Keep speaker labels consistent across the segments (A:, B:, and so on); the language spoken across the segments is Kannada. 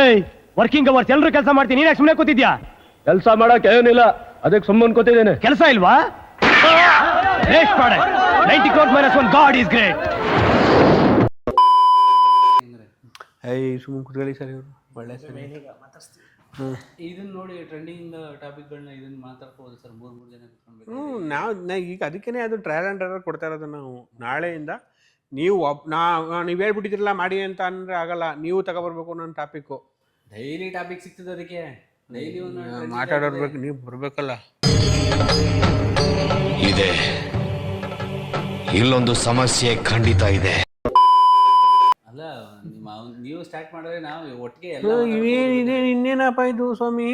A: ಏಯ್ ವರ್ಕಿಂಗ್ ಅವರ್ಸ್ ಎಲ್ಲರೂ ಕೆಲಸ ಮಾಡ್ತೀನಿ ನೀನ್ ಸುಮ್ಮನೆ ಕೂತಿದ್ಯಾ?
B: ಕೆಲಸ ಮಾಡಕ್ ಏನಿಲ್ಲ ಅದಕ್ಕೆ ಸುಮ್ಮನೆ ಕೂತಿದ್ದೇನೆ.
A: ಕೆಲಸ ಇಲ್ವಾ? ವೇಸ್ಟ್ ಮಾಡ ninety crore minus one God is great
C: ಏಯ್ ಸುಮ್ಮನೆ ಕೂತ್ಕೊಳ್ಳಿ ಸರ್ ಇವರು. ಒಳ್ಳೆ ಸರ್
D: ಇದನ್ನ ನೋಡಿ ಟ್ರೆಂಡಿಂಗ್ ಟಾಪಿಕ್ಗಳನ್ನ ಇದನ್ನ ಮಾತಾಡ್ಬೋದು ಸರ್ ಮೂರ್ ಮೂರ್ ಜನ ಕುತ್ಕೊಂಡ್ಬೇಕು
C: ಹ್ಞೂ ನಾವು ನಾ ಈಗ ಅದಕ್ಕೇ ಅದು ಟ್ರಯಲ್ ಆ್ಯಂಡ್ ಟ್ರಯಲ್ ಕೊಡ್ತಾ ಇರೋದು ನಾವು. ನಾಳೆಯಿಂದ ನೀವು ಒಬ್ ನಾ ನೀವು ಹೇಳ್ಬಿಟ್ಟಿದ್ರಲ್ಲ ಮಾಡಿ ಅಂತ ಅಂದ್ರೆ ಆಗಲ್ಲ. ನೀವು ತಗೊಬರ್ಬೇಕು ಅನ್ನೋ ಟಾಪಿಕ್ಕು
D: ಡೈಲಿ ಟಾಪಿಕ್ ಸಿಗ್ತದೆ ಅದಕ್ಕೆ. ಡೈಲಿ ಒಂದು
C: ಮಾತಾಡೋರ್ ನೀವು ಬರಬೇಕಲ್ಲ.
E: ಇದೆ. ಇಲ್ಲೊಂದು ಸಮಸ್ಯೆ ಖಂಡಿತ ಇದೆ.
D: ಅಲ್ಲ ನಿಮ್ಮ ಅವ್ನ್- ನೀವು ಸ್ಟಾರ್ಟ್ ಮಾಡಿದ್ರೆ ನಾವು ಒಟ್ಟಿಗೆ ಎಲ್ಲ
C: ಇನ್ನೇನು ಇನ್ನೇನು ಇನ್ನೇನಪ್ಪ ಇದು ಸ್ವಾಮಿ?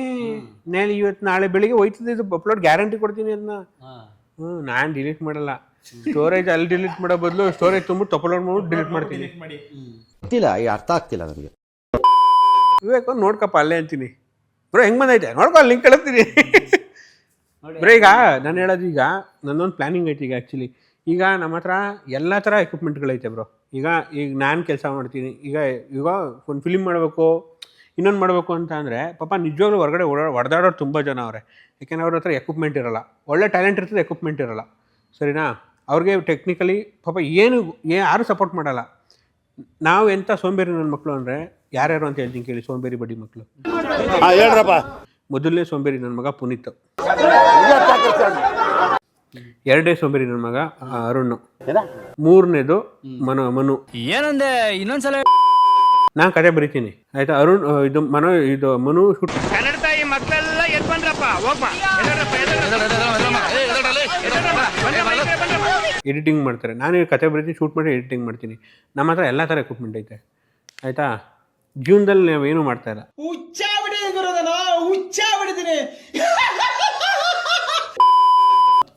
C: ನೇಳಿ ಇವತ್ತು ನಾಳೆ ಬೆಳಿಗ್ಗೆ ಹೋಯ್ತದೆ ಇದು ಅಪ್ಲೋಡ್ ಗ್ಯಾರಂಟಿ ಕೊಡ್ತೀನಿ ಅದನ್ನ.
D: ಹಾ.
C: ಹ್ಞೂ ನಾನು ಡಿಲೀಟ್ ಮಾಡಲ್ಲ. ಸ್ಟೋರೇಜ್ ಅಲ್ಲಿ ಡಿಲೀಟ್ ಮಾಡೋ ಬದಲು ಸ್ಟೋರೇಜ್ ತುಂಬಿಟ್ಟು ಅಪ್ಲೋಡ್ ಮಾಡ್ಬಿಟ್ಟು ಡಿಲೀಟ್ ಮಾಡ್ತೀನಿ.
F: ಗೊತ್ತಿಲ್ಲ ಈ ಅರ್ಥ ಆಗ್ತಿಲ್ಲ ನನಗೆ.
C: ವಿವೇಕ್ ನೋಡ್ಕಪ್ಪ ಅಲ್ಲೇ ಅಂತೀನಿ. ಬ್ರೋ ಹೆಂಗೆ ಬಂದೈತೆ? ನೋಡ್ಕೊ ಲಿಂಕ್ ಕಳಿಸ್ತೀನಿ. ಬ್ರೋ ಈಗ ನಾನು ಹೇಳೋದು ಈಗ ನನ್ನೊಂದು ಪ್ಲಾನಿಂಗ್ ಐತೆ ಈಗ ಆ್ಯಕ್ಚುಲಿ ಈಗ ನಮ್ಮ ಹತ್ರ ಎಲ್ಲ ಥರ ಎಕ್ವಿಪ್ಮೆಂಟ್ಗಳೈತೆ ಬ್ರೋ. ಈಗ ಈಗ ನಾನು ಕೆಲಸ ಮಾಡ್ತೀನಿ. ಈಗ ಈಗ ಒಂದು ಫಿಲಿಮ್ ಮಾಡಬೇಕು ಇನ್ನೊಂದು ಮಾಡಬೇಕು ಅಂತ ಅಂದರೆ ಪಾಪ ನಿಜವಾಗ್ಲೂ ಹೊರಗಡೆ ಓಡಾ ಹೊಡೆದಾಡೋರು ತುಂಬ ಜನ ಅವರೇ. ಯಾಕೆಂದ್ರೆ ಅವ್ರ ಹತ್ರ ಎಕ್ವಿಪ್ಮೆಂಟ್ ಇರೋಲ್ಲ. ಒಳ್ಳೆ ಟ್ಯಾಲೆಂಟ್ ಇರ್ತದೆ ಎಕ್ವಿಪ್ಮೆಂಟ್ ಇರೋಲ್ಲ. ಸರಿನಾ? ಅವ್ರಿಗೆ ಟೆಕ್ನಿಕಲಿ ಪಾಪ ಏನು ಏ- ಯಾರು ಸಪೋರ್ಟ್ ಮಾಡಲ್ಲ. ನಾವು ಎಂಥ ಸೋಂಬೇರಿ ನನ್ನ ಮಕ್ಕಳು ಅಂದರೆ ಯಾರ್ಯಾರು ಅಂತ ಹೇಳ್ತೀನಿ ಕೇಳಿ ಸೋಂಬೇರಿ ಬಡಿ ಮಕ್ಕಳು
F: ಹೇಳ್ರಪ್ಪ.
C: ಮೊದಲನೇ ಸೋಂಬೇರಿ ನನ್ನ ಮಗ ಪುನೀತ್. ಎರಡೇ ಸೋಂಬೇರಿ ನನ್ನ ಮಗ ಅರುಣ್. ಮೂರನೇದು ಮನು ಮನು.
A: ಏನಂದೆ ಇನ್ನೊಂದ್ಸಲ
C: ನಾನು ಕತೆ ಬರಿತೀನಿ. ಆಯ್ತಾ ಅರುಣ್ ಇದು ಮನು ಇದು ಮನು ಶೂಟ್ ಎಡಿಟಿಂಗ್ ಮಾಡ್ತಾರೆ. ನಾನು ಈ ಕತೆ ಬರೀತೀನಿ ಶೂಟ್ ಮಾಡಿ ಎಡಿಟಿಂಗ್ ಮಾಡ್ತೀನಿ. ನಮ್ಮ ಹತ್ರ ಎಲ್ಲ ಥರ ಎಕ್ವಿಪ್ಮೆಂಟ್ ಐತೆ. ಆಯಿತಾ? ಜೀವನದಲ್ಲಿ ನಾವೇನು ಮಾಡ್ತಾ ಇಲ್ಲ.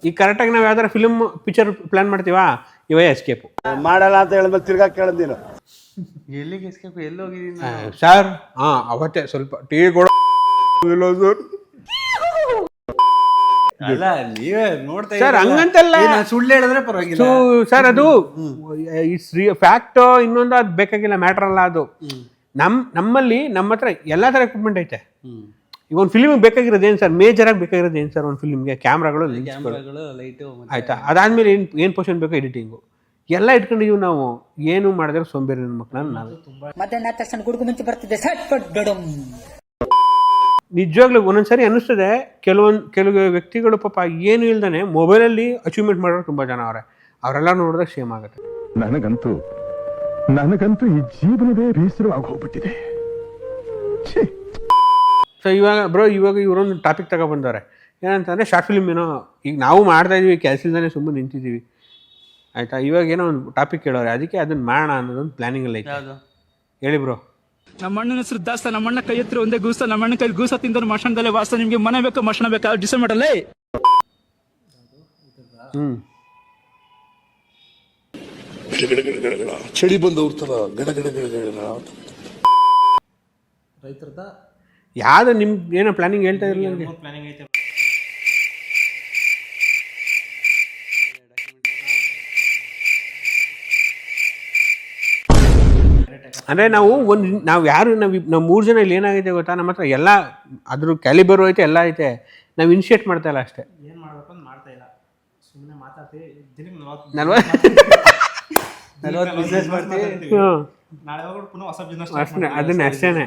C: ಈಗ ಕರೆಕ್ಟಾಗಿ ನಾವು ಯಾವ್ದಾರ ಫಿಲ್ಮ್ ಪಿಕ್ಚರ್ ಪ್ಲಾನ್ ಮಾಡ್ತೀವಾ? ಇವೇ ಎಸ್ಕೇಪ್
F: ಮಾಡಲ್ಲ ಅಂತ ಹೇಳಿದ್ಮೇಲೆ ತಿರ್ಗಾ ಕೇಳಿದ್ದೀನಿ ನೀನು.
D: ಎಲ್ಲಿಗೆ ಎಸ್ಕೇಪ್ ಎಲ್ಲಿ ಹೋಗಿದ್ದೀನಿ
C: ಸರ್ ಹಾಂ ಅವತ್ತೇ ಸ್ವಲ್ಪ ಟೀ ವಿ ಕೊಡೋ ಸರ್
D: ಅಲ್ಲ ನೀವೇ ನೋಡ್ತಾ
C: ಸರ್ ಹಂಗಂತಲ್ಲ
D: ಸುಳ್ಳು ಹೇಳಿದ್ರೆ ಪರವಾಗಿಲ್ಲ.
C: ಸರ್ ಅದು ಫ್ಯಾಕ್ಟ್ ಇನ್ನೊಂದು ಅದು ಬೇಕಾಗಿಲ್ಲ ಮ್ಯಾಟರ್ ಅಲ್ಲ ಅದು. ನಮ್ ನಮ್ಮಲ್ಲಿ ನಮ್ಮ ಹತ್ರ ಎಲ್ಲ ಥರ ಎಕ್ವಿಪ್ಮೆಂಟ್ ಐತೆ. ಈಗ ಒಂದು ಫಿಲ್ಮ್ ಬೇಕಾಗಿರೋದು ಏನು ಸರ್ ಮೇಜರ್ ಆಗಿ ಬೇಕಾಗಿರೋದು ಏನು ಸರ್ ಒಂದು ಫಿಲ್ಮ್ಗೆ ಕ್ಯಾಮ್ರಾಗಳು
D: ಕ್ಯಾಮ್ರಾಗಳು ಲೈಟು
C: ಆಯ್ತಾ? ಅದಾದ್ಮೇಲೆ ಏನು ಏನು ಪೋರ್ಷನ್ ಬೇಕು ಎಡಿಟಿಂಗು ಎಲ್ಲ ಇಟ್ಕೊಂಡಿದೀವಿ ನಾವು. ಏನು ಮಾಡಿದ್ರೆ ಸೋಂಬೇರಿ ನನ್ನ ಮಕ್ಕಳನ್ನ ನಾವು.
G: ಮತ್ತೆ ನಾ ತಕ್ಷಣ ಗುಡುಗು ಮುಂಚೆ ಬರ್ತಿದೆ. ಸಟ್ ಪಟ್
C: ನಿಜವಾಗ್ಲೂ ಒಂದೊಂದ್ಸರಿ ಅನ್ನಿಸ್ತದೆ ಕೆಲವೊಂದು ಕೆಲವು ವ್ಯಕ್ತಿಗಳು ಪಾಪ ಏನು ಇಲ್ದಾನೆ ಮೊಬೈಲಲ್ಲಿ ಅಚೀವ್ಮೆಂಟ್ ಮಾಡೋರು ತುಂಬ ಜನ ಅವರೇ. ಅವರೆಲ್ಲ ನೋಡಿದ್ರೆ ಸೇಮ್ ಆಗುತ್ತೆ.
H: ನನಗಂತೂ ನನಗಂತೂ ಈ ಜೀವನವೇ ಬೇಸರವಾಗಿ ಹೋಗ್ಬಿಟ್ಟಿದೆ. ಛೀ.
C: ಸೊ ಇವಾಗ ಬ್ರೋ ಇವಾಗ ಇವರೊಂದು ಟಾಪಿಕ್ ತಗೊಬಂದವ್ರೆ. ಏನಂತಂದರೆ ಶಾರ್ಟ್ ಫಿಲ್ಮ್ ಏನೋ ಈಗ ನಾವು ಮಾಡ್ತಾ ಇದೀವಿ ಕೆಲಸ ಇಲ್ದಾನೆ ಸುಮ್ಮನೆ ನಿಂತಿದ್ದೀವಿ. ಆಯಿತಾ? ಇವಾಗ ಏನೋ ಒಂದು ಟಾಪಿಕ್ ಕೇಳೋರೆ ಅದಕ್ಕೆ ಅದನ್ನ ಮಾಡೋಣ ಅನ್ನೋದೊಂದು ಪ್ಲ್ಯಾನಿಂಗ್ ಅಲ್ಲಿ
D: ಯಾವುದು?
C: ಹೇಳಿ ಬ್ರೋ
I: ನಮ್ಮ ಅಣ್ಣನ ಹೆಸರು ದಾಸ್ತ ನಮ್ಮ ಅಣ್ಣ ಕೈ ಹತ್ರ ಒಂದೇ ಗೂಸ ನಮ್ಮಣ್ಣ ಕೈ ಗೂಸ ತಿಂದ್ರೆ ಮಶಾನದಲ್ಲೇ ವಾಸ ನಿಮ್ಗೆ ಮನೆ ಬೇಕು ಮಶಣ ಬೇಕಾ ಡಿಸೆಂಬರ್ ಮಾಡಲ್ಲೇ
H: ಚಳಿ ಬಂದವ್ರ ತರ ಗಡ ಗಡ ಗಡ ಗಡ ಅಂತ.
C: ಯಾವುದು ನಿಮ್ಗೆ ಏನೋ ಪ್ಲಾನಿಂಗ್ ಹೇಳ್ತಾ ಇರಲಿಲ್ಲ ನನಗೆ ಅಂದರೆ ನಾವು ಒಂದು ನಾವು ಯಾರು ನಾವು ನಾವು ಮೂರು ಜನ ಇಲ್ಲಿ ಏನಾಗೈತೆ ಗೊತ್ತಾ? ನಮ್ಮ ಹತ್ರ ಎಲ್ಲ ಅದ್ರ ಕ್ಯಾಲಿಬರು ಐತೆ ಎಲ್ಲ ಐತೆ. ನಾವು ಇನಿಷಿಯೇಟ್ ಮಾಡ್ತಾ ಇಲ್ಲ ಅಷ್ಟೇ.
I: ಏನು ಮಾಡಬೇಕು ಅಂತ ಮಾಡ್ತಾ ಇಲ್ಲ. ಸುಮ್ಮನೆ ಮಾತಾಡ್ತೀವಿ ದಿನಕ್ಕೆ
C: ನಲ್ವತ್ತು
D: ಬಿಸ್ನೆಸ್ ಮಾಡ್ತೀವಿ
C: ಹ್ಞೂ
I: ನಾಳೆ ಹೋಗ್ಬಿಟ್ಟು ಪುನಃ ಹೊಸ ಬಿಸ್ನೆಸ್
C: ಅಷ್ಟೇ ಅದನ್ನ ಅಷ್ಟೇನೆ.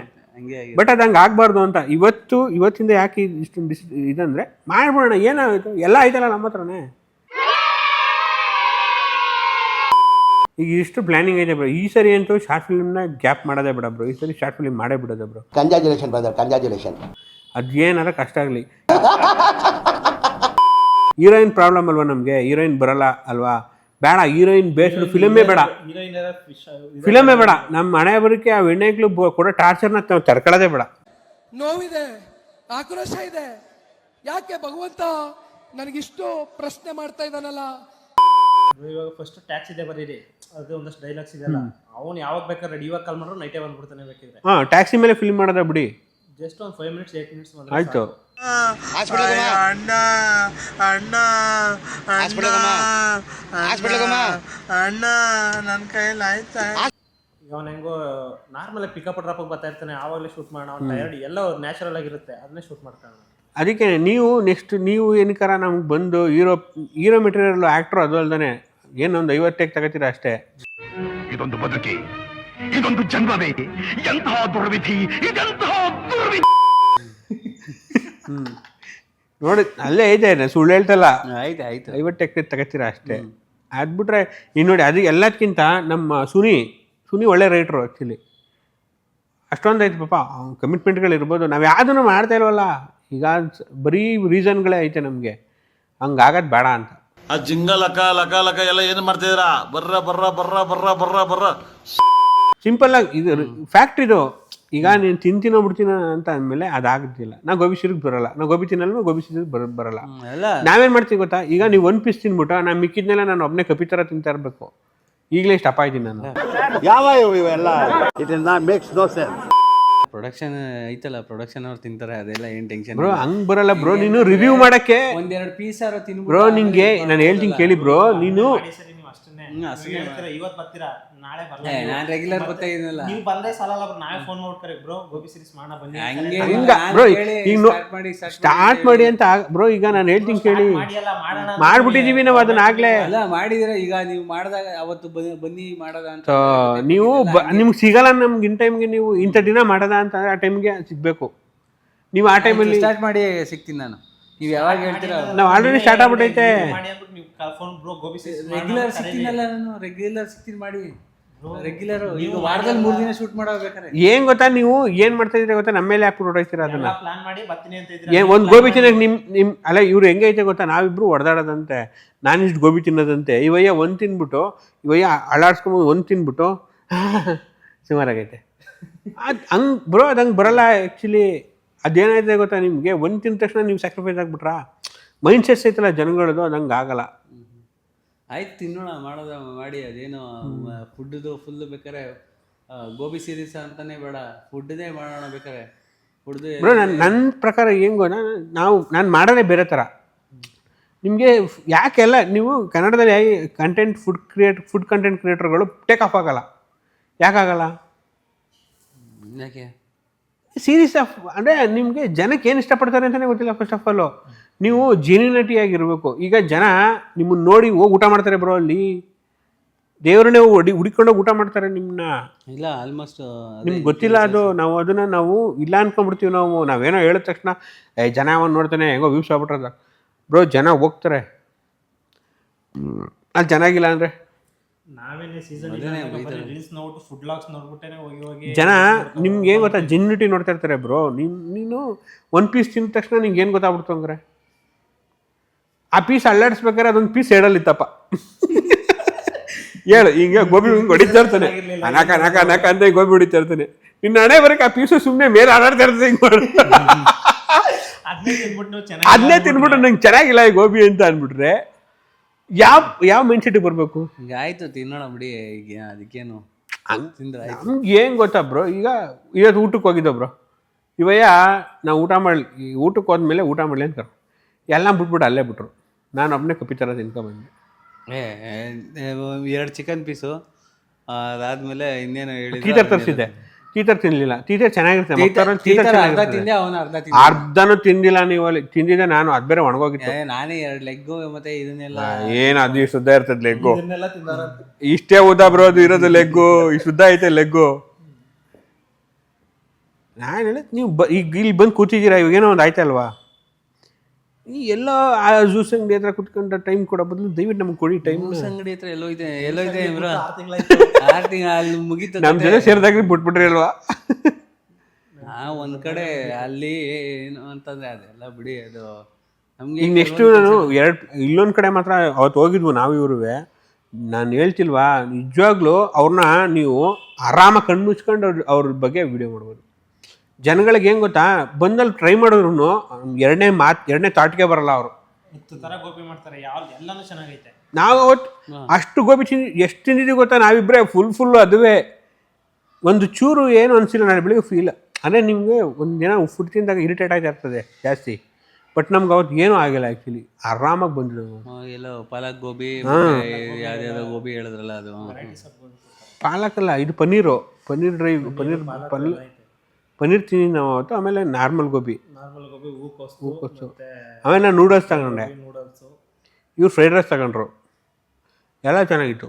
C: ಬಟ್ ಅದು ಹಂಗೆ ಆಗ್ಬಾರ್ದು ಅಂತ. ಇವತ್ತು ಇವತ್ತಿಂದ ಯಾಕೆ ಇಷ್ಟೊಂದು ಡಿಸ್ ಇದಂದ್ರೆ ಮಾಡ್ಬಿಡೋಣ ಏನಾಗುತ್ತೆ ಎಲ್ಲ ಐತಲ್ಲ ನಮ್ಮ ಹತ್ರನೇ? ಈಗ ಇಷ್ಟು ಪ್ಲಾನಿಂಗ್ ಐತೆ ಬ್ರೋ ಈ ಸರಿ ಅಂತೂ ಶಾರ್ಟ್ ಫಿಲ್ಮ್ನ ಗ್ಯಾಪ್ ಮಾಡೋದೇ ಬಿಡ ಬ್ರೋ ಈ ಸರಿ ಶಾರ್ಟ್ ಫಿಲ್ಮ್ ಮಾಡೇ ಬಿಡೋದೇ ಬ್ರೋ
F: ಕಂಜಾಜುಲೇಷನ್ ಬ್ರದರ್ ಕಂಜಾಜುಲೇಷನ್
C: ಅದು ಏನಾರ ಕಷ್ಟ ಆಗಲಿ. ಹೀರೋಯಿನ್ ಪ್ರಾಬ್ಲಮ್ ಅಲ್ವಾ ನಮಗೆ? ಹೀರೋಯಿನ್ ಬರಲ್ಲ ಅಲ್ವಾ? ಬೇಡ ಹೀರೋಯಿನ್ ಬೇಸ್ಡ್ ಫಿಲಮೇ ಬೇಡ. ಫಿಲಮೇ ಬೇಡ. ನಮ್ಮ ಮನೆ ಬರೋಕ್ಕೆ ಆ ಹೆಣ್ಣೆಗ್ಲು ಕೂಡ ಟಾರ್ಚರ್ನ ತಡ್ಕೊಳ್ಳೋದೇ ಬೇಡ.
J: ನೋವಿದೆ ಆಕ್ರೋಶ ಇದೆ. ಯಾಕೆ ಭಗವಂತ ನನಗಿಷ್ಟು ಪ್ರಶ್ನೆ ಮಾಡ್ತಾ ಇದ್ದಾನಲ್ಲ?
I: ಇವಾಗ ಫಸ್ಟ್ ಟ್ಯಾಕ್ಸ್ ಇದೆ ಬರೀರಿ. ಅದು ಒಂದಷ್ಟು ಡೈಲಾಗ್ಸ್ ಇದೆಲ್ಲ ಅವ್ನು ಯಾವಾಗ ಬೇಕಾದ್ರೆ ರೆಡಿ ಇವಾಗ ಕಾಲ್ ಮಾಡ್ರು ನೈಟೇ ಬಂದ್ಬಿಡ್ತಾನೆ ಬೇಕಿದ್ರೆ.
C: ಹಾ ಟ್ಯಾಕ್ಸಿ ಮೇಲೆ ಫಿಲ್ಮ್ ಮಾಡೋದ ಬಿಡಿ.
I: ಜಸ್ಟ್ ಒಂದು ಫೈವ್ ಮಿನಿಟ್ಸ್ ಏಟ್ ಮಿನಿಟ್ಸ್
C: ಆಯ್ತು.
I: ಈಗ ಅವ್ನು ಹೆಂಗೋ ನಾರ್ಮಲ್ ಪಿಕಪ್ ಡ್ರಾಪ್ ಬರ್ತಾ ಇರ್ತಾನೆ ಆವಾಗಲೇ ಶೂಟ್ ಮಾಡೋಣ ಅವ್ನು ಟೈರ್ಡ್ ಎಲ್ಲ ನ್ಯಾಚುರಲ್ ಆಗಿರುತ್ತೆ ಅದನ್ನೇ ಶೂಟ್ ಮಾಡ್ತಾನೆ
C: ಅದಕ್ಕೆ ನೀವು ನೆಕ್ಸ್ಟ್ ನೀವು ಏನಕರ ನಮ್ಗೆ ಬಂದು ಹೀರೋ ಹೀರೋ ಮೆಟೀರಿಯಲ್ ಆ್ಯಕ್ಟ್ರು ಅದು ಅಲ್ದೇ ಏನೊಂದು ಐವತ್ತಕ್ಕೆ ತಗೋತೀರ ಅಷ್ಟೇ?
H: ಇದೊಂದು ಬದುಕಿ ಇದೊಂದು ಜನ್ಮವೇ ಎಂತಹ ದುರ್ವಿಧಿ ಇದೆಂತಹ ದುರ್ವಿಧಿ.
C: ನೋಡಿ ಅಲ್ಲೇ ಇದೆ ನಾನು ಸುಳ್ಳು ಹೇಳ್ತಲ್ಲ.
D: ಆಯ್ತು ಆಯ್ತು.
C: ಐವತ್ತಕ್ಕೆ ತಗೋತೀರ ಅಷ್ಟೇ. ಅದ್ಬಿಟ್ರೆ ಇನ್ನು ನೋಡಿ ಅದು ಎಲ್ಲದಕ್ಕಿಂತ ನಮ್ಮ ಸುನಿ ಸುನಿ ಒಳ್ಳೆ ರೈಟ್ರು ಆ್ಯಕ್ಚುಲಿ ಅಷ್ಟೊಂದು ಐತೆ ಪಾಪ ಕಮಿಟ್ಮೆಂಟ್ಗಳು ಇರ್ಬೋದು. ನಾವು ಯಾವುದನ್ನು ಮಾಡ್ತಾ ಇಲ್ವಲ್ಲ? ಈಗ ಸ- ಬರೀ ರೀಸನ್ಗಳೇ ಐತೆ ನಮಗೆ. ಹಂಗಾಗದು ಬೇಡ ಅಂತ.
E: ಆ ಜಿಂಗ ಲಕ ಲಕ ಲಕ ಎಲ್ಲ ಏನು ಮಾಡ್ತಿದ್ದೀರಾ? ಬರ್ರ ಬರ್ರ ಬರ್ರ ಬರ್ರ ಬರ್ರ ಬರ್ರ.
C: ಸಿಂಪಲ್ ಆಗಿ ಇದು ಫ್ಯಾಕ್ಟ್ ಇದು. ಈಗ ನೀನು ತಿಂತೀನೋ ಬಿಡ್ತೀನ ಅಂತ ಅಂದಮೇಲೆ ಅದಾಗ್ತಿಲ್ಲ. ನಾ ಗೋಬಿ ಸಿರಿಗೆ ಬರಲ್ಲ. ನಾ ಗೋಬಿ ತಿನ್ನಲ್ಲ ಗೋಬಿ ಸಿರಿಗೆ ಬರ ಬರಲ್ಲ. ನಾವೇನು ಮಾಡ್ತೀವಿ ಗೊತ್ತಾ? ಈಗ ನೀವು ಒಂದು ಪೀಸ್ ತಿನ್ಬಿಟ್ಟು ನಾನು ಮಿಕ್ಕಿದ್ಮೇಲೆ ನಾನು ಒಬ್ಬನೇ ಕಪಿ ಥರ ತಿಂತಾ ಇರಬೇಕು. ಈಗಲೇ ಇಷ್ಟು ಅಪ್ಪ ಇದ್ದೀನಿ ನಾನು.
F: ಯಾವ ಇವೆಲ್ಲ? It is not makes does sense
D: production ಐತಲ್ಲ ಪ್ರೊಡಕ್ಷನ್ ಅವ್ರು ತಿಂತಾರೆ ಅದೆಲ್ಲ ಏನು ಟೆನ್ಷನ್
C: ಬ್ರೋ ಹಂಗ್ ಬರಲ್ಲ ಬ್ರೋ ನೀನು ರಿವ್ಯೂ ಮಾಡಕ್ಕೆ.
D: ಒಂದೆರಡು ಪೀಸ್ ಆರೋ ತಿನ್
C: ಬ್ರೋ ನಿಂಗೆ ನಾನು ಹೇಳ್ತೀನಿ ಕೇಳಿ ಬ್ರೋ ನೀನು
I: ಈ ಸರಿ ನೀವು ಅಷ್ಟನ್ನೇ
D: ಹ್ಮ್, ಅಷ್ಟನ್ನೇ.
I: ನೀವು ಹೇಳ್ತೀರಾ, ಇವತ್ತು ಬರ್ತೀರಾ? ನಾಳೆ ಬರಲ್ಲ
D: ಏ, ನಾನ್ regular ಬರ್ತಾ ಇದೀನಲ್ಲ.
I: ನೀವು ಬಂದ್ರೆ ಸಾಲಲ್ಲ ಬ್ರೋ ನಾವೇ ಫೋನ್ ಮಾಡ್ತಾರೆ ಬ್ರೋ ಗೋಬಿ ಸೀರೀಸ್ ಮಾಡೋಣ ಬನ್ನಿ
D: ಹಂಗೆ
C: ಹಂಗ
D: ನಾನ್
C: ಬ್ರೋ ಈಗ
D: start ಮಾಡಿ, start
C: ಸ್ಟಾರ್ಟ್ ಮಾಡಿ ಅಂತ ಬ್ರೋ ಈಗ ನಾನು ಹೇಳ್ತೀನಿ ಕೇಳಿ. ಮಾಡ್ಬಿಟ್ಟಿದೀವಿ ನಾವು ಅದನ್ನ ಆಗ್ಲೇ.
D: ಅಲ್ಲ ಮಾಡಿದ್ರೆ ಈಗ ನೀವು ಮಾಡಿದಾಗ ಅವತ್ತು ಬನ್ನಿ- ಮಾಡದ ಅಂತ
C: ನೀವು ಬ- ನಿಮ್ಗೆ ಸಿಗಲ್ಲ ನಮ್ಗೆ ಇನ್ ಟೈಮ್ಗೆ ನೀವು ಇಂಥ ದಿನ ಮಾಡದ ಅಂತ ಆ ಟೈಮ್ಗೆ ಸಿಗ್ಬೇಕು. ನೀವು ಆ ಟೈಮಲ್ಲಿ
D: ಸ್ಟಾರ್ಟ್ ಮಾಡಿ ಸಿಗ್ತೀನಿ ನಾನು. ನೀವು ಯಾವಾಗ ಹೇಳ್ತೀರಾ?
C: ನಾವು ಆಲ್ರೆಡಿ ಸ್ಟಾರ್ಟ್ ಆಗ್ಬಿಟ್ಟೈತೆ.
I: ಮಾಡಿ ಅಂದ್ಬಿಟ್ಟು ನೀವು ಫೋನ್ ಬ್ರೋ ಗೋಬಿ
D: ರೆಗ್ಯುಲರ್ ಸಿಗ್ತೀನಲ್ಲ ನಾನು ರೆಗ್ಯುಲರ್ ಸಿಗ್ತೀನಿ ಮಾಡಿ. ರೆಗ್ಯುಲರ್ ಈಗ ವಾರದಲ್ಲಿ ಮೂರು ದಿನ ಶೂಟ್ ಮಾಡೋಬೇಕಾರೆ
C: ಏನ್ ಗೊತ್ತಾ ನೀವು ಏನ್ ಮಾಡ್ತಾ ಇದ್ರೆ ಗೊತ್ತಾ? ನಮ್ಮ ಮೇಲೆ ಯಾಕೆ ಹೊರಡ್ತೀರ ಅದನ್ನ?
I: ಪ್ಲಾನ್ ಮಾಡಿ ಬರ್ತೀನಿ ಅಂತ
C: ಇದ್ರೆ
I: ಇದ್ರೆ
C: ಒಂದು ಗೋಬಿ ತಿನ್ನಕ್ಕೆ ನಿಮ್ ನಿಮ್ ಅಲ್ಲ ಇವ್ರು ಹೆಂಗೈತೆ ಗೊತ್ತಾ? ನಾವಿಬ್ರು ಹೊಡೆದಾಡೋದಂತೆ ನಾನಿಷ್ಟು ಗೋಬಿ ತಿನ್ನೋದಂತೆ. ಇವಯ್ಯ ಒಂದು ತಿನ್ಬಿಟ್ಟು ಇವಯ್ಯ ಅಳಾಡ್ಸ್ಕೊಂಬೋದು ಒಂದು ತಿನ್ಬಿಟ್ಟು ಸುಮಾರಾಗೈತೆ. ಅದು ಹಂಗೆ ಬರೋ ಅದು ಹಂಗೆ ಬರಲ್ಲ ಆ್ಯಕ್ಚುಲಿ ಅದೇನಾಯ್ತು ಗೊತ್ತಾ ನಿಮಗೆ? ಒಂದು ತಿಂದ ತಕ್ಷಣ ನೀವು ಸ್ಯಾಕ್ರಿಫೈಸ್ ಆಗ್ಬಿಟ್ರಾ? ಮೈಂಡ್ ಸೆಟ್ಸ್ ಐತಲ್ಲ ಜನಗಳದು ಅದು ಹಂಗೆ ಆಗಲ್ಲ.
D: ಆಯ್ತು ತಿನ್ನೋಣ ಮಾಡೋದ ಮಾಡಿ ಅದೇನು ಫುಡ್ದು ಫುಲ್ ಬೇಕಾರೆ ಗೋಬಿ ಸೀರೀಸ್ ಅಂತಾನೆ ಬೇಡ ಫುಡ್ದೇ ಮಾಡೋಣ ಬೇಕಾರೆ ಫುಡ್ದು
C: ನನ್ನ ನನ್ನ ಪ್ರಕಾರ ಹೆಂಗೋ ನಾವು ನಾನು ಮಾಡೋದೇ ಬೇರೆ ಥರ ನಿಮಗೆ ಯಾಕೆಲ್ಲ ನೀವು ಕನ್ನಡದಲ್ಲಿ content food create food content ಕ್ರಿಯೇಟರ್ಗಳು take off ಆಗಲ್ಲ. ಯಾಕಾಗಲ್ಲ
D: ಯಾಕೆ?
C: ಸೀರೀಸ್ ಆಫ್ ಅಂದರೆ ನಿಮಗೆ ಜನಕ್ಕೆ ಏನು ಇಷ್ಟಪಡ್ತಾರೆ ಅಂತಲೇ ಗೊತ್ತಿಲ್ಲ ಫಸ್ಟ್ ಆಫ್ ಆಲು ನೀವು ಜೀನಿನಟಿಯಾಗಿರಬೇಕು ಆಗಿರಬೇಕು ಈಗ ಜನ ನಿಮ್ಮನ್ನು ನೋಡಿ ಹೋಗಿ ಊಟ ಮಾಡ್ತಾರೆ ಬ್ರೋ ಅಲ್ಲಿ. ದೇವರನ್ನೇ ಹೊಡಿ ಹುಡಿಕೊಂಡೋಗಿ ಊಟ ಮಾಡ್ತಾರೆ ನಿಮ್ಮನ್ನ
D: ಇಲ್ಲ ಆಲ್ಮೋಸ್ಟ್
C: ನಿಮ್ಗೆ ಗೊತ್ತಿಲ್ಲ ಅದು ನಾವು ಅದನ್ನು ನಾವು ಇಲ್ಲ ಅನ್ಕೊಂಡ್ಬಿಡ್ತೀವಿ ನಾವು. ನಾವೇನೋ ಹೇಳಿದ ತಕ್ಷಣ ಏ ಜನ ಅವನು ನೋಡ್ತಾನೆ ಹೆಂಗೋ ವ್ಯೂಸ್ ಆಗ್ಬಿಟ್ರದ ಬ್ರೋ ಜನ ಹೋಗ್ತಾರೆ. ಅಲ್ಲಿ ಚೆನ್ನಾಗಿಲ್ಲ ಅಂದರೆ?
I: ನಾವೇನೇ ಸೀಸನ್ ರೀಲ್ಸ್ ನೋಡ್ಬಿಟ್ಟು ಫುಡ್ ಲಾಗ್ಸ್ ನೋಡ್ಬಿಟ್ಟೇನೆ ಹೋಗಿ ಹೋಗಿ
C: ಜನ ನಿಮ್ಗೆ ಏನು ಗೊತ್ತಾ? ಜಿನ್ಯುಟಿ ನೋಡ್ತಾ ಇರ್ತಾರೆ ಬ್ರೋ ನೀನು ನೀನು ಒಂದು ಪೀಸ್ ತಿಂದ ತಕ್ಷಣ ನಿಂಗೆ ಏನು ಗೊತ್ತಾಗ್ಬಿಡ್ತು ಅಂದ್ರೆ ಆ ಪೀಸ್ ಅಲ್ಲಾಡಿಸ್ಬೇಕಾದ್ರೆ ಅದೊಂದು ಪೀಸ್ ಹೇಳಲಿತ್ತಪ್ಪ ಹೇಳು ಹಿಂಗೆ ಗೋಬಿ ಹಿಂಗೆ ಹೊಡಿತಾ ಇರ್ತಾನೆ. ನಾಕ ನಾಕ ನಕ ಅಂತ ಗೋಬಿ ಹೊಡಿತಾ ಇರ್ತಾನೆ. ನಿನ್ನ ಹಣೆ ಬರಕ್ಕೆ ಆ ಪೀಸು ಸುಮ್ಮನೆ ಮೇಲೆ ಆಡಾಡ್ತಾ ಇರ್ತದೆ ಹಿಂಗೆ ಮಾಡಿ.
I: ಅದನ್ನೇ ತಿನ್ಬಿಟ್ಟು ನೀವು ಚೆನ್ನಾಗಿ
C: ಅದನ್ನೇ ತಿನ್ಬಿಟ್ಟು ನಂಗೆ ಚೆನ್ನಾಗಿಲ್ಲ ಈ ಗೋಬಿ ಅಂತ ಅಂದ್ಬಿಟ್ರೆ. ಯಾವ ಯಾವ ಮೈಂಡ್ ಸೆಟ್ ಬರಬೇಕು?
D: ಈಗ ಆಯ್ತು ತಿನ್ನೋಣ ಬಿಡಿ ಈಗ ಅದಕ್ಕೇನು ತಿಂದ್ರೆ ಆಯ್ತು.
C: ನಮ್ಗೆ ಏನು ಗೊತ್ತಾ ಬ್ರೋ ಈಗ ಇವತ್ತು ಊಟಕ್ಕೆ ಹೋಗಿದ್ದ ಬ್ರೋ. ಇವಯ್ಯ ನಾವು ಊಟ ಮಾಡಲಿ ಈ ಊಟಕ್ಕೆ ಹೋದ್ಮೇಲೆ ಊಟ ಮಾಡಲಿ ಅಂತ ಎಲ್ಲ ಬಿಟ್ಬಿಟ್ಟು ಅಲ್ಲೇ ಬಿಟ್ರು. ನಾನು ಒಬ್ಬನೇ ಕಪ್ಪಿ ಥರ ತಿನ್ಕೊಂಬಂದೆ
D: ಏ ಎರಡು ಚಿಕನ್ ಪೀಸು ಅದಾದ್ಮೇಲೆ ಇನ್ನೇನು
C: ಹೇಳಿ ತರಿಸಿದ್ದೆ. ಟೀಚರ್ ತಿನ್ಲಿಲ್ಲ. ಟೀಚರ್ ಚೆನ್ನಾಗಿರುತ್ತೆ. ಅರ್ಧನೂ ತಿಂದಿಲ್ಲ ನೀವು ಅಲ್ಲಿ. ತಿಂದಿದ್ದೆ ನಾನು ಅದ್ ಬೇರೆ ಒಣಗೋಗಿತ್ತು.
D: ನಾನೇ ಎರಡು ಲೆಗ್ಗು ಮತ್ತೆ ಇದನ್ನೆಲ್ಲ
C: ಏನು ಅದು ಶುದ್ಧ ಇರ್ತದ ಲೆಗ್ಗು. ಇಷ್ಟೇ ಉದ್ದ ಬರೋದು ಇರೋದು ಲೆಗ್ಗು. ಶುದ್ಧ ಐತೆ ಲೆಗ್ಗು. ನಾನು ಹೇಳಿದ್ ನೀವು ಈಗ ಇಲ್ಲಿ ಬಂದು ಕೂತಿದ್ದೀರಾ ಇವಾಗೇನೋ ಒಂದು ಆಯ್ತಲ್ವಾ? ಈ ಎಲ್ಲ ಆ ಜ್ಯೂಸ್ ಅಂಗಡಿ ಹತ್ರ ಕುತ್ಕೊಂಡ ಟೈಮ್ ಕೊಡೋ ಬದಲು ದಯವಿಟ್ಟು ನಮ್ಗೆ ಕೊಡಿ ಟೈಮ್
D: ಜ್ಯೂಸ್ ಅಂಗಡಿ ಹತ್ರ ಎಲ್ಲೋ ಇದೆ ಎಲ್ಲೋ ಇದೆ ಇವರು?
I: ಆರು
D: ತಿಂಗಳು ಅಲ್ಲಿ ಮುಗೀತು
C: ನಮ್ಮ ಜೊತೆ ಸೇರಿದಾಗ ಬಿಟ್ಬಿಟ್ರಿ ಅಲ್ವಾ?
D: ಆ ಒಂದು ಕಡೆ ಅಲ್ಲಿ ಏನು ಅಂತಂದ್ರೆ ಅದೆಲ್ಲ ಬಿಡಿ ಅದು ನಮ್ಗೆ
C: ಈಗ ನೆಕ್ಸ್ಟು ನಾನು ಎರಡು ಇಲ್ಲೊಂದು ಕಡೆ ಮಾತ್ರ ಅವತ್ತು ಹೋಗಿದ್ವು ನಾವು ಇವ್ರುವೆ. ನಾನು ಹೇಳ್ತಿಲ್ವಾ ನಿಜವಾಗ್ಲೂ ಅವ್ರನ್ನ ನೀವು ಆರಾಮಾಗಿ ಕಣ್ಣು ಮುಚ್ಕೊಂಡು ಅವ್ರ ಅವ್ರ ಬಗ್ಗೆ ವಿಡಿಯೋ ಮಾಡ್ಬೋದು. ಜನಗಳಿಗೆ ಏನು ಗೊತ್ತಾ? ಬಂದಲ್ಲಿ ಟ್ರೈ ಮಾಡಿದ್ರು ಎರಡನೇ ಮಾತು ಎರಡನೇ ತಾಟ್ಗೆ ಬರಲ್ಲ ಅವರು.
I: ಹತ್ತು ತರ ಗೋಬಿ ಮಾಡ್ತಾರೆ ಯಾವ ಎಲ್ಲಾನು ಚೆನ್ನಾಗೈತೆ.
C: ನಾವು ಅವತ್ತು ಅಷ್ಟು ಗೋಬಿ ತಿಂದು ಎಷ್ಟು ತಿಂದಿದ್ದೀವಿ ಗೊತ್ತಾ? ನಾವಿಬ್ಬರೇ ಫುಲ್ ಫುಲ್ಲು ಅದುವೇ. ಒಂದು ಚೂರು ಏನು ಅನಿಸಿಲ್ಲ ನಾನು ಬೆಳಿಗ್ಗೆ ಫೀಲ್ ಅಂದರೆ ನಿಮಗೆ ಒಂದು ದಿನ ಫುಡ್ ತಿಂದಾಗ ಇರಿಟೇಟ್ ಆಗಿರ್ತದೆ ಇರ್ತದೆ ಜಾಸ್ತಿ. ಬಟ್ ನಮ್ಗೆ ಅವತ್ತು ಏನೂ ಆಗಿಲ್ಲ ಆ್ಯಕ್ಚುಲಿ ಆರಾಮಾಗಿ ಬಂದಿದ್ದು
D: ಎಲ್ಲೋ ಪಾಲಕ್ ಗೋಬಿ ಯಾವ್ದಾವ್ದೋ ಗೋಬಿ ಹೇಳಿದ್ರಲ್ಲ ಅದು.
C: ಪಾಲಕಲ್ಲ ಇದು ಪನ್ನೀರು. ಪನ್ನೀರ್ ಡ್ರೈ ಪನ್ನೀರ್ ಪಲ್ ಪನ್ನೀರ್ ತಿಂದಿದ್ದು ನಾವು ಅವತ್ತು ಆಮೇಲೆ ನಾರ್ಮಲ್ ಗೋಬಿ.
I: ನಾರ್ಮಲ್ ಗೋಬಿ ಹೂಕೋಸು
C: ಹೂಕೋಸು.
I: ಮತ್ತೆ
C: ಆಮೇಲೆ ನಾನು ನೂಡಲ್ಸ್ ತಗೊಂಡೆ.
I: ನೂಡಲ್ಸು.
C: ಇವ್ರು ಫ್ರೈಡ್ ರೈಸ್ ತಗೊಂಡ್ರು. ಎಲ್ಲ ಚೆನ್ನಾಗಿತ್ತು.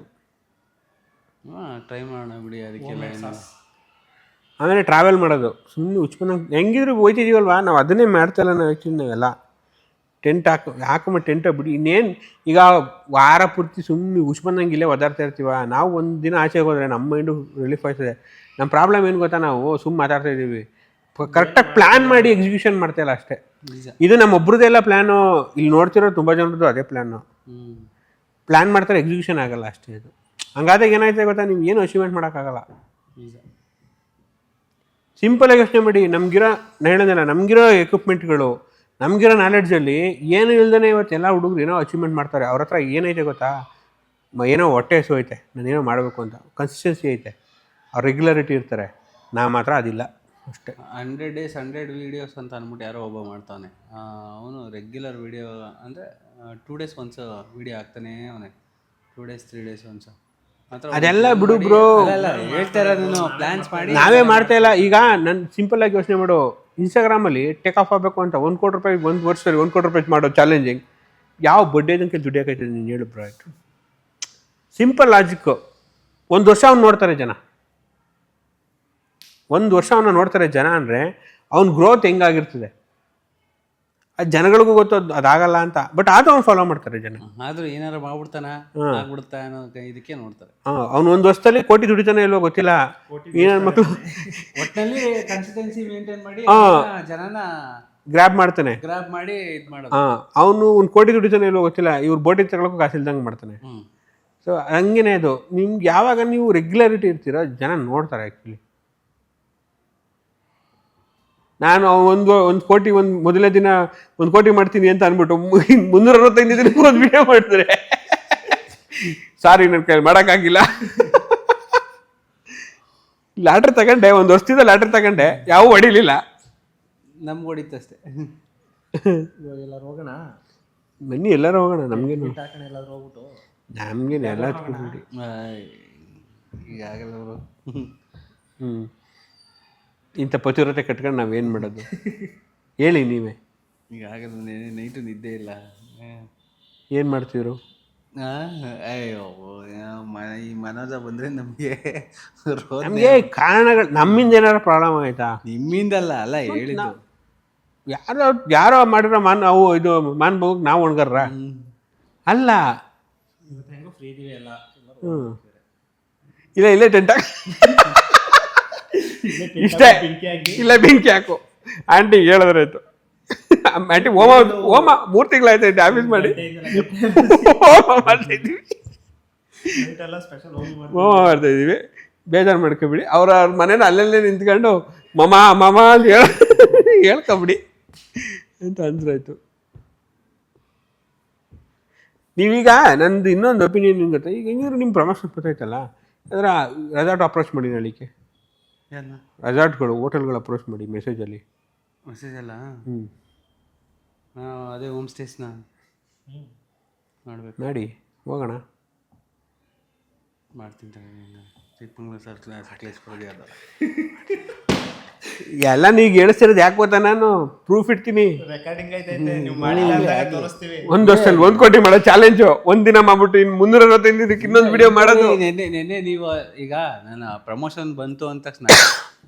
D: ಟ್ರೈ ಮಾಡೋಣ ಬಿಡಿ ಅದಕ್ಕೆಲ್ಲ ಏನು.
C: ಆಮೇಲೆ ಟ್ರಾವೆಲ್ ಮಾಡೋದು. ಸುಮ್ಮನೆ ಉಚ್ಪನ್ನ ಹೆಂಗಿದ್ರು ಹೋಯ್ತಿದೀವಲ್ವಾ? ನಾವು ಅದನ್ನೇ ಮಾಡ್ತಾಯಿಲ್ಲ ನಾವು ಆ್ಯಕ್ಚುಲಿ ನಾವೆಲ್ಲ. ಟೆಂಟ್ ಹಾಕೋ ಹಾಕೊಂಬ ಟೆಂಟ್ ಬಿಡಿ. ಇನ್ನೇನು ಈಗ ವಾರ ಪೂರ್ತಿ ಸುಮ್ಮನೆ ಉಚ್ಪನ್ನಂಗೆ ಇಲ್ಲೇ ಒದಾಡ್ತಾ ಇರ್ತೀವ? ನಾವು ಒಂದು ದಿನ ಆಚೆಗೆ ಹೋದ್ರೆ ನಮ್ಮ ಮೈಂಡು ರಿಲೀಫ್ ಆಯ್ತದೆ ನಮ್ಮ ಪ್ರಾಬ್ಲಮ್ ಏನು ಗೊತ್ತಾ ನಾವು? ಸುಮ್ಮನೆ ಮಾತಾಡ್ತಾ ಇದ್ದೀವಿ ಕರೆಕ್ಟಾಗಿ ಪ್ಲ್ಯಾನ್ ಮಾಡಿ ಎಕ್ಸಿಕ್ಯೂಷನ್ ಮಾಡ್ತಾಯಿಲ್ಲ ಅಷ್ಟೇ. ಇದು ನಮ್ಮ ಒಬ್ರದ್ದೆಲ್ಲ ಪ್ಲ್ಯಾನು ಇಲ್ಲಿ ನೋಡ್ತಿರೋ ತುಂಬ ಜನರದ್ದು ಅದೇ ಪ್ಲ್ಯಾನು ಪ್ಲ್ಯಾನ್ ಮಾಡ್ತಾರೆ ಎಕ್ಸಿಕ್ಯೂಷನ್ ಆಗಲ್ಲ ಅಷ್ಟೇ ಇದು. ಹಂಗಾದಾಗ ಏನಾಯ್ತು ಗೊತ್ತಾ? ನೀವು ಏನು ಅಚೀವ್ಮೆಂಟ್ ಮಾಡೋಕ್ಕಾಗಲ್ಲ. ಸಿಂಪಲಾಗಿ ಯೋಚನೆ ಮಾಡಿ ನಮಗಿರೋ ನಾನು ಹೇಳೋದಿಲ್ಲ ನಮಗಿರೋ ಎಕ್ವಿಪ್ಮೆಂಟ್ಗಳು ನಮಗಿರೋ ನಾಲೆಡ್ಜಲ್ಲಿ ಏನು ಇಲ್ದೇನೆ ಇವತ್ತು ಎಲ್ಲ ಹುಡುಗರು ಏನೋ ಅಚೀವ್ಮೆಂಟ್ ಮಾಡ್ತಾರೆ. ಅವ್ರ ಹತ್ರ ಏನೈತೆ ಗೊತ್ತಾ? ಮ- ಏನೋ ಹೊಟ್ಟೆ ಹಸು ಐತೆ ನಾನೇನೋ ಮಾಡಬೇಕು ಅಂತ. ಕನ್ಸಿಸ್ಟೆನ್ಸಿ ಐತೆ. ರೆಗ್ಯುಲರಿಟಿ ಇರ್ತಾರೆ. ನಾ ಮಾತ್ರ ಅದಿಲ್ಲ. ಅಷ್ಟೇ.
D: ಹಂಡ್ರೆಡ್ ಡೇಸ್ ಹಂಡ್ರೆಡ್ ವೀಡಿಯೋಸ್ ಅಂತ ಅಂದ್ಬಿಟ್ಟು ಯಾರೋ ಒಬ್ಬ ಮಾಡ್ತಾನೆ ಅವನು ರೆಗ್ಯುಲರ್ ವೀಡಿಯೋ ಅಂದರೆ ಟೂ ಡೇಸ್ ಒಂದ್ಸ ವೀಡಿಯೋ ಹಾಕ್ತಾನೇ ಅವನೇ. Two days three days once
C: ಅದೆಲ್ಲ ಬಿಡು
D: ಬ್ರೋ. ಹೇಳ್ತಾ ಪ್ಲಾನ್ಸ್ ಮಾಡಿ.
C: ನಾವೇ ಮಾಡ್ತಾ ಇಲ್ಲ. ಈಗ ನನ್ನ ಸಿಂಪಲ್ ಆಗಿ ಯೋಚನೆ ಮಾಡು. ಇನ್ಸ್ಟಾಗ್ರಾಮಲ್ಲಿ ಟೇಕ್ ಆಫ್ ಆಗಬೇಕು ಅಂತ ಒಂದು ಕೋಟಿ ರೂಪಾಯಿ ಒಂದು ವರ್ಷದಲ್ಲಿ ಒಂದು ಕೋಟಿ ರೂಪಾಯಿ ಮಾಡೋ ಚಾಲೆಂಜಿಂಗ್ ಯಾವ ಬಡ್ಡೆದಂಗೆ ದುಡಿಯೋಕೈತೆ ನೀನು ಹೇಳು ಬ್ರೋ ಆಯ್ತು. ಸಿಂಪಲ್ ಲಾಜಿಕ್ಕು ಒಂದು ವರ್ಷ ಅವ್ನು ನೋಡ್ತಾರೆ ಜನ. ಒಂದು ವರ್ಷ ಅವನ್ನ ನೋಡ್ತಾರೆ ಜನ ಅಂದರೆ ಅವ್ನ ಗ್ರೋತ್ ಹೆಂಗಾಗಿರ್ತದೆ. ಅದು ಜನಗಳಿಗೂ ಗೊತ್ತು ಅದು ಅದಾಗಲ್ಲ ಅಂತ. ಬಟ್ ಅದು ಅವ್ನು ಫಾಲೋ ಮಾಡ್ತಾರೆ ಜನ.
D: ಆದ್ರೂ ಏನಾರು ಮಾಡ್ಬಿಡ್ತಾನ? ಆಗ್ಬಿಡುತ್ತಾ ಅನ್ನೋ ಇದಕ್ಕೆ ನೋಡ್ತಾರೆ.
C: ಹಾಂ ಅವ್ನು ಒಂದು ವರ್ಷದಲ್ಲಿ ಕೋಟಿ ದುಡಿತಾನೆ ಇಲ್ವೋ ಗೊತ್ತಿಲ್ಲ. ಏನಾರು ಮಕ್ಕಳು
D: ಒಟ್ಟಿನಲ್ಲಿ ಕನ್ಸಿಸ್ಟೆನ್ಸಿ ಮೇಂಟೈನ್ ಮಾಡಿ ಜನನ
C: ಗ್ರ್ಯಾಬ್ ಮಾಡ್ತಾನೆ.
D: ಗ್ರ್ಯಾಬ್ ಮಾಡಿ ಇದು ಮಾಡೋದು.
C: ಹಾಂ ಅವನು ಒಂದು ಕೋಟಿ ದುಡಿತಾನೆ ಇಲ್ವೋ ಗೊತ್ತಿಲ್ಲ. ಇವ್ರು ಬೋಟಿ ತಗೊಳಕ್ಕೂ ಕಾಸಿಲ್ದಂಗೆ ಮಾಡ್ತಾನೆ. ಸೊ ಹಂಗೇನೆ ಅದು ನಿಮ್ಗೆ ಯಾವಾಗ ನೀವು ರೆಗ್ಯುಲಾರಿಟಿ ಇರ್ತೀರೋ ಜನ ನೋಡ್ತಾರೆ ಆ್ಯಕ್ಚುಲಿ ನಾನು ಒಂದು ಒಂದು ಕೋಟಿ ಒಂದು ಮೊದಲನೇ ದಿನ ಒಂದು ಕೋಟಿ ಮಾಡ್ತೀನಿ ಅಂತ ಅಂದ್ಬಿಟ್ಟು ಮುನ್ನೂರ ಅರವತ್ತೈದು ದಿನ ಒಂದು ವಿಡಿಯೋ ಮಾಡ್ತಾರೆ ಸಾರಿ ನನ್ನ ಕೈ ಮಾಡೋಕ್ಕಾಗಿಲ್ಲ. ಲ್ಯಾಟ್ರ್ ತಗೊಂಡೆ ಒಂದು ವರ್ಷದಿಂದ ಲ್ಯಾಟ್ರ್ ತಗೊಂಡೆ ಯಾವ ಹೊಡಿಲಿಲ್ಲ.
D: ನಮ್ಗೆ ಹೊಡಿತಷ್ಟೇ
I: ಇವಾಗ ಎಲ್ಲರೂ ಹೋಗೋಣ?
C: ಬನ್ನಿ ಎಲ್ಲರೂ ಹೋಗೋಣ ನಮಗೇನು
I: ಹಾಕೋಣ ಎಲ್ಲಾದ್ರೂ ಹೋಗ್ಬಿಟ್ಟು.
C: ನಮಗೇನು ಎಲ್ಲ
D: ಈಗಾಗಲ್ಲ
C: ಹ್ಞೂ ಇಂಥ ಪತಿವ್ರತೆ ಕಟ್ಕೊಂಡು ನಾವೇನು ಮಾಡೋದು? ಹೇಳಿ ನೀವೇ.
D: ಈಗ ಆಗಲ್ಲ ನೈಟು ನಿದ್ದೆ ಇಲ್ಲ?
C: ಏನು ಮಾಡ್ತಿದ್ರು?
D: ಅಯ್ಯೋ ಈ ಮನೋಜ ಬಂದ್ರೆ ನಮಗೆ
C: ನಮಗೆ ಕಾರಣಗಳು ನಮ್ಮಿಂದ ಏನಾರು ಪ್ರಾಬ್ಲಮ್ ಆಯ್ತಾ?
D: ನಿಮ್ಮಿಂದಲ್ಲ ಅಲ್ಲ ಹೇಳಿದ್ದು.
C: ಯಾರೋ ಯಾರೋ ಮಾಡಿರೋ ಮಾನ್ ಅವು ಇದು ಮಾನ್ ಬಗ್ಗೆ ನಾವು ಒಣಗರ್ರ? ಅಲ್ಲ. ಇಲ್ಲ ಇಲ್ಲೇ ಟೆಂಟ ಇಷ್ಟೇ. ಇಲ್ಲ ಬೆಂಕಿ ಹಾಕು. ಆಂಟಿ ಹೇಳಿದ್ರಾಯ್ತು ಆಂಟಿ ಹೋಮ ಹೋಮ ಮೂರು ತಿಂಗಳಾಯ್ತು ಡ್ಯಾಮೇಜ್ ಮಾಡಿ. ಹೋಮ ಮಾಡ್ತಾ ಹೋಮ ಇದ್ದೀವಿ ಬೇಜಾರು ಮಾಡ್ಕೊಬಿಡಿ. ಅವ್ರ ಅವ್ರ ಮನೇನ ಅಲ್ಲಲ್ಲೇ ನಿಂತ್ಕೊಂಡು ಮಮ ಮಮ ಅಂತ ಹೇಳ ಹೇಳ್ಕೊಬಿಡಿ. ಅಂತ ಅಂದ್ರಾಯ್ತು ನೀವೀಗ ನಂದು ಇನ್ನೊಂದು ಒಪಿನಿಯನ್ ಏನು ಗೊತ್ತಾ? ಈಗ ಹೆಂಗಿದ್ರು ನಿಮ್ಮ ಪ್ರಮೋಷನ್ ಗೊತ್ತಾಯ್ತಲ್ಲ? ಅದರ ರೆಸಾರ್ಟ್ ಅಪ್ರೋಚ್ ಮಾಡಿ ನಾಳಿಕೆ ರೆಸಾರ್ಟ್ಗಳು ಹೋಟೆಲ್ಗಳು ಅಪ್ರೋಚ್ ಮಾಡಿ ಮೆಸೇಜಲ್ಲಿ
D: ಮೆಸೇಜ್ ಅಲ್ಲ?
C: ಹ್ಞೂ
D: ನಾವು ಅದೇ ಹೋಮ್ ಸ್ಟೇಸ್ನ ಮಾಡಬೇಕು.
C: ಮಾಡಿ ಹೋಗೋಣ.
D: ಮಾಡ್ತೀನಿ ಚಿಕ್ಕಮಂಗ್ಳೂರು ಚಿಕ್ಕಮಂಗ್ಳೂರು ಸರ್ಕಲ್ ಕೊಡಿ ಅದ.
C: ಎಲ್ಲ ನೀವು ಎಣಿಸಿರೋದು ಯಾಕೆ ಗೊತ್ತಾ ನಾನು? ಪ್ರೂಫ್ ಇಡ್ತೀನಿ.
I: ರೆಕಾರ್ಡಿಂಗ್ ಐತೈತೆ ನೀವು ಮಾಡಿಲ್ಲ ಅಂದಾಗ ತೋರಿಸ್ತೀವಿ.
C: ಒಂದು ವರ್ಷದಲ್ಲಿ ಒಂದು ಕೋಟಿ ಮಾಡೋ ಚಾಲೆಂಜು ಒಂದಿನ ಮಾಡ್ಬಿಟ್ಟು ಇನ್ ಮುನ್ನೂರ ಅರವತ್ತೈದು ದಿನಕ್ಕೆ ಇನ್ನೊಂದು ವಿಡಿಯೋ ಮಾಡೋದು.
D: ನೆನ್ನೆ ನೆನ್ನೆ ನೀವು ಈಗ ನನ್ನ ಪ್ರಮೋಷನ್ ಬಂತು ಅಂತ ತಕ್ಷಣ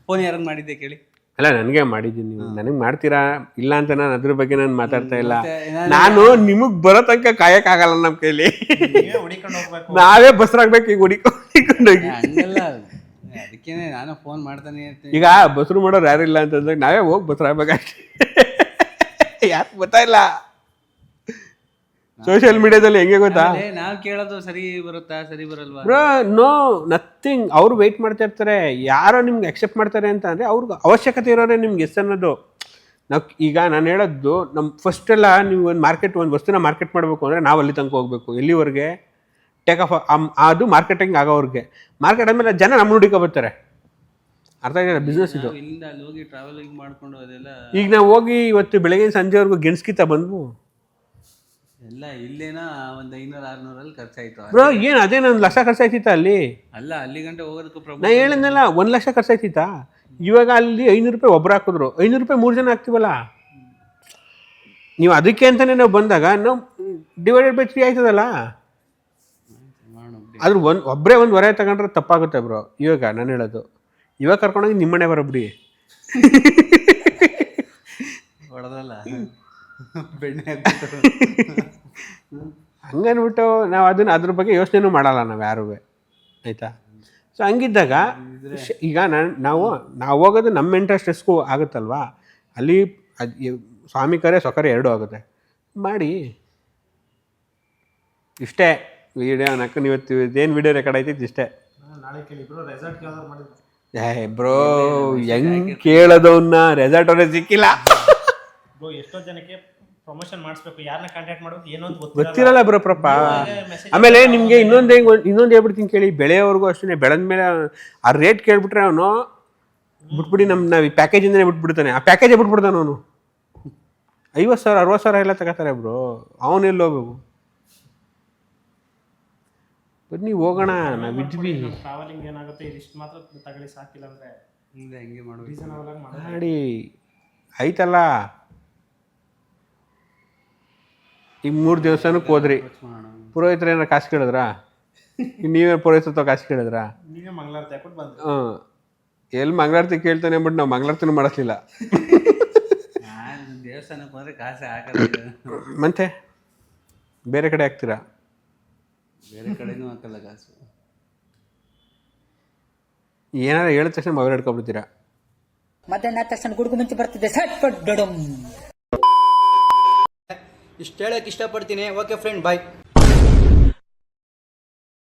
D: ಫೋನ್ ಯಾರನ್ನ ಮಾಡಿದ್ದೆ ಕೇಳಿ?
C: ಅಲ್ಲ ನನಗೆ ಮಾಡಿದ್ದೀನಿ ನೀವು. ನನಗೆ ಮಾಡ್ತೀರಾ? ಇಲ್ಲ ಅಂತ ನಾನು ಅದ್ರ ಬಗ್ಗೆ ನಾನು ಮಾತಾಡ್ತಾ ಇಲ್ಲ.
D: ನಾನು-
C: ನಿಮಗ್ ಬರೋ ತನಕ ಕಾಯಕ್ಕಾಗಲ್ಲ ನಮ್ಮ ಕೈಲಿ.
I: ನೀವೇ ಹುಡಿಕೊಂಡು ಹೋಗ್ಬೇಕು.
C: ನಾವೇ ಬಸ್ರಾಗ್ಬೇಕು ಈಗ ಹುಡಿಕೊಂಡು ಹುಡಿಕೊಂಡೋಗಿ.
D: ಹಂಗಲ್ಲ. ಅದಕ್ಕೇನೆ ನಾನು ಫೋನ್ ಮಾಡ್ತಾನೆ ಇರ್ತೀನಿ.
C: ಈಗ ಬಸ್ರು ಮಾಡೋರು ಯಾರು ಇಲ್ಲ ಅಂತಂದಾಗ ನಾವೇ ಹೋಗಿ ಬಸ್ರಾಗ್ಬೇಕಷ್ಟೇ ಯಾಕೆ ಗೊತ್ತಾಯಿಲ್ಲ ಸೋಷಿಯಲ್ ಮೀಡಿಯಾದಲ್ಲಿ ಹೆಂಗೆ ಗೊತ್ತಾ?
D: ನಾವ್ ಕೇಳೋದು ಸರಿ ಬರುತ್ತಾ ಸರಿ ಬರಲ್ವಾ?
C: ಬ್ರೋ ನೋ ನಥಿಂಗ್ ಅವ್ರು ವೆಯ್ಟ್ ಮಾಡ್ತಾ ಇರ್ತಾರೆ. ಯಾರೋ ನಿಮ್ಗೆ ಅಕ್ಸೆಪ್ಟ್ ಮಾಡ್ತಾರೆ ಅಂತ ಅಂದರೆ ಅವ್ರಿಗೆ ಅವಶ್ಯಕತೆ ಇರೋರೆ ನಿಮ್ಗೆ ಎಸ್ ಅನ್ನೋದು. ನಾವು ಈಗ ನಾನು ಹೇಳೋದು ನಮ್ಮ ಫಸ್ಟ್ ಎಲ್ಲ ನೀವು ಒಂದು ಮಾರ್ಕೆಟ್ ಒಂದು ವಸ್ತುನ ಮಾರ್ಕೆಟ್ ಮಾಡಬೇಕು ಅಂದರೆ ನಾವು ಅಲ್ಲಿ ತನಕ ಹೋಗಬೇಕು. ಎಲ್ಲಿವರೆಗೆ? ಟೇಕ್ ಆಫ್ ಅದು ಮಾರ್ಕೆಟಿಂಗ್ ಆಗೋವ್ರಿಗೆ. ಮಾರ್ಕೆಟ್ ಆದಮೇಲೆ ಜನ ನಮ್ಮ ಹುಡುಕ ಬರ್ತಾರೆ. ಅರ್ಥ ಆಗಿದೆ ಬಿಸ್ನೆಸ್ ಇದು.
D: ಇಲ್ಲಿಂದ ಅಲ್ಲಿ ಹೋಗಿ ಟ್ರಾವೆಲಿಂಗ್ ಮಾಡ್ಕೊಂಡು ಅದೆಲ್ಲ
C: ಈಗ ನಾವು ಹೋಗಿ ಇವತ್ತು ಬೆಳಗ್ಗೆ ಸಂಜೆವರೆಗೂ ಗೆಣಸ್ಕಿತ ಬಂದ್ವು.
D: ಎಲ್ಲ ಇಲ್ಲೇನ ಒಂದು ಐನೂರು ಆರ್ನೂರಲ್ಲಿ ಖರ್ಚಾಯ್ತು.
C: ಬ್ರೋ ಏನು ಅದೇ ಒಂದು ಲಕ್ಷ ಖರ್ಚಾಯ್ತಿತ್ತ ಅಲ್ಲಿ?
D: ಅಲ್ಲ ಅಲ್ಲಿ ಗಂಟೆ ಹೋಗೋದಕ್ಕೂ
C: ನಾ
D: ಪ್ರಾಬ್ಲಮ್
C: ಹೇಳಿದ್ನಲ್ಲ ಒಂದು ಲಕ್ಷ ಖರ್ಚಾಯ್ತಿತ್ತ? ಇವಾಗ ಅಲ್ಲಿ ಐನೂರು ರೂಪಾಯಿ ಒಬ್ರು ಹಾಕಿದ್ರು. ಐನೂರು ರೂಪಾಯಿ ಮೂರು ಜನ ಹಾಕ್ತೀವಲ್ಲ? ನೀವು ಅದಕ್ಕೆ ಅಂತಲೇ ನಾವು ಬಂದಾಗ ನಾವು ಡಿವೈಡೆಡ್ ಬೈ ತ್ರೀ ಆಯ್ತದಲ್ಲ? ಆದ್ರೂ ಒಂದು ಒಬ್ಬರೇ ಒಂದು ಹೊರೆ ತಗೊಂಡ್ರೆ ತಪ್ಪಾಗುತ್ತೆ ಬ್ರೋ. ಇವಾಗ ನಾನು ಹೇಳೋದು. ಇವಾಗ ಕರ್ಕೊಂಡೋಗಿ ನಿಮ್ಮನೆ ಬರೋಬ್ರಿ
D: ಹೊಡೆದಲ್ಲ ಬೆಣ್ಣೆ
C: ಹಂಗನ್ಬಿಟ್ಟು ನಾವು ಅದನ್ನ ಅದ್ರ ಬಗ್ಗೆ ಯೋಚನೆನೂ ಮಾಡಲ್ಲ ನಾವು ಯಾರೂ. ಆಯಿತಾ? ಸೊ ಹಂಗಿದ್ದಾಗ ಈಗ ನಾನು ನಾವು ನಾವು ಹೋಗೋದು ನಮ್ಮ ಇಂಟ್ರೆಸ್ಟ್ ಎಸ್ಕು ಆಗುತ್ತಲ್ವಾ? ಅಲ್ಲಿ ಸ್ವಾಮಿ ಕರೆ ಸೊಕರೆ ಎರಡೂ ಆಗುತ್ತೆ. ಮಾಡಿ. ಇಷ್ಟೇ. ವಿಡಿಯೋ ನಕ್ಕ ಇವತ್ತು ಏನು ವಿಡಿಯೋ ರೆಕಾರ್ಡ್ ಆಯ್ತಿದ್ದು ಇಷ್ಟೇ. ಏ ಬ್ರೋ ಹೆಂಗ್ ಕೇಳೋದವನ್ನ ರೆಸಾರ್ಟ್ ಅವರೇ ಸಿಕ್ಕಿಲ್ಲ.
I: ಬ್ರೋ ಎಷ್ಟೋ ಜನಕ್ಕೆ ಪ್ರಮೋಷನ್ ಮಾಡಿಸ್ಬೇಕು ಯಾರನ್ನ ಕಾಂಟ್ಯಾಕ್ಟ್ ಮಾಡೋದು ಏನೋ ಅಂತ
C: ಗೊತ್ತಿರಲ್ಲ. ಬ್ರೋ ಪ್ರಪ. ಆಮೇಲೆ ನಿಮಗೆ ಇನ್ನೊಂದು ಹೆಂಗ್ ಇನ್ನೊಂದು ಹೇಳ್ಬಿಡ್ತೀನಿ ಕೇಳಿ ಬೆಳೆಯವ್ರಿಗೂ ಅಷ್ಟೇ ಬೆಳೆದ ಮೇಲೆ ಆ ರೇಟ್ ಕೇಳ್ಬಿಟ್ರೆ ಅವನು ಬಿಟ್ಬಿಡಿ ನಮ್ಮ ನಾವು ಈ ಪ್ಯಾಕೇಜಿಂದನೇ ಬಿಟ್ಬಿಡ್ತಾನೆ. ಆ ಪ್ಯಾಕೇಜೇ ಬಿಟ್ಬಿಡ್ತಾನೆ ಅವನು. ಐವತ್ತು ಸಾವಿರ ಅರವತ್ತು ಸಾವಿರ ಎಲ್ಲ ತಗೋತಾರೆ ಬ್ರೋ ಅವನು ಎಲ್ಲಿ ಹೋಗ್ಬೇಕು? ಬನ್ನಿ ಹೋಗೋಣ ನಾವಿದ್ವಿ
I: ಟ್ರಾವೆಲಿಂಗ್ ಏನಾಗುತ್ತೆ ಇದಿಷ್ಟು ಮಾತ್ರ ತಗೊಳ್ಳಿ ಸಾಕಿಲ್ಲ ಅಂದ್ರೆ
D: ಹಿಂಗೆ ಹೆಂಗೆ ಮಾಡೋದು
I: ರೀಸನಬಲ್ ಆಗಿ ಮಾಡಿ
C: ಮಾಡಿ ಆಯ್ತಲ್ಲ? ಈ ಮೂರು ದಿವಸನಕ್ಕೆ ಹೋದ್ರಿ. ಪುರೋಹಿತರ ಏನಾರು ಕಾಸು ಕೇಳಿದ್ರಾ? ನೀವೇ ಪುರೋಹಿತ ಕಾಸು ಕೇಳಿದ್ರಾ?
I: ನೀವೇ ಮಂಗಳಾರತಿ ಹಾಕ್ಬಿಟ್ಟು ಬಂದ್ರಿ
C: ಹಾಂ ಎಲ್ಲಿ ಮಂಗಳಾರತಿ ಕೇಳ್ತಾನೆ ಅಂದ್ಬಿಟ್ಟು ನಾವು ಮಂಗಳಾರತಿನೂ ಮಾಡಿಸ್ಲಿಲ್ಲ.
D: ನಾನು ದೇವಸ್ಥಾನಕ್ಕೆ ಹೋದ್ರೆ ಕಾಸೆ ಹಾಕಲ್ಲ.
C: ಮತ್ತೆ? ಬೇರೆ ಕಡೆ ಹಾಕ್ತೀರಾ?
D: ಬೇರೆ ಕಡೆನೂ ಹಾಕಲ್ಲ ಕಾಸು.
C: ಏನಾರು ಹೇಳಿದ ತಕ್ಷಣ ಮೊಬೈಲ್ ಹಿಡ್ಕೊಬಿಡ್ತೀರಾ
G: ಮಧ್ಯಾಹ್ನ ಆದ ತಕ್ಷಣ ಗುಡುಗು ಮುಂಚೆ ಬರ್ತಿದ್ದೆ. ಸಟ್ ಪಟ್ ಡಡಮ್
K: ಇಷ್ಟು ಹೇಳಕ್ಕೆ ಇಷ್ಟಪಡ್ತೀನಿ. Okay friend bye